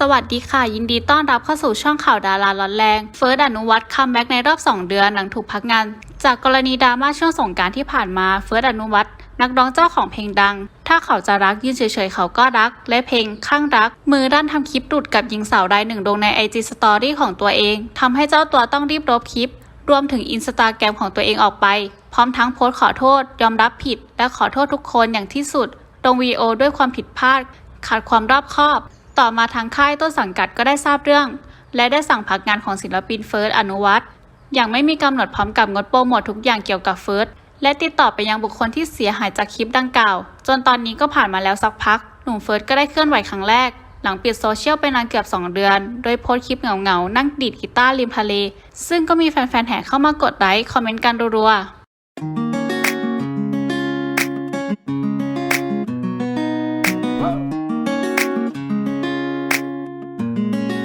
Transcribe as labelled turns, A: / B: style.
A: สวัสดีค่ะ ยินดีต้อนรับเข้าสู่ช่องข่าวดาราร้อนแรงเฟิร์สอนุวัฒน์คัมแบ็กในรอบ 2 เดือนหลังถูกพักงาน จากกรณีดราม่าช่วงสงการที่ผ่านมาเฟิร์สอนุวัฒน์นักร้องเจ้าของเพลงดัง ถ้าเขาจะรักยืนเฉยๆเขาก็รัก และเพลงข้างรัก มือด้านทำคลิปหลุดกับหญิงสาวรายหนึ่งลงในไอจีสตอรี่ของตัวเองทำให้เจ้าตัวต้องรีบลบคลิป รวมถึงอินสตาแกรมของตัวเองออกไป พร้อมทั้งโพสต์ขอโทษ ยอมรับผิด และขอโทษทุกคนอย่างที่สุดลงวีดีโอด้วยความผิดพลาดขาดความรอบคอบ ต่อมาทางค่ายต้นสังกัดก็ได้ทราบเรื่อง และได้สั่งพักงานของศิลปินเฟิร์สอนุวัฒน์อย่างไม่มีกำหนดพร้อมกับงดโปรโมททุกอย่างเกี่ยวกับเฟิร์สและติดต่อไปยังบุคคลที่เสียหายจากคลิปดังกล่าว จนตอนนี้ก็ผ่านมาแล้วสักพัก หนุ่มเฟิร์สก็ได้เคลื่อนไหวครั้งแรก หลังปิดโซเชียลไปนานเกือบ 2 เดือน โดยโพสต์คลิปเหงาๆ นั่งดีดกีตาร์ริมทะเล ซึ่งก็มีแฟนๆ แห่เข้ามากดไลค์ คอมเมนต์กันรัวๆ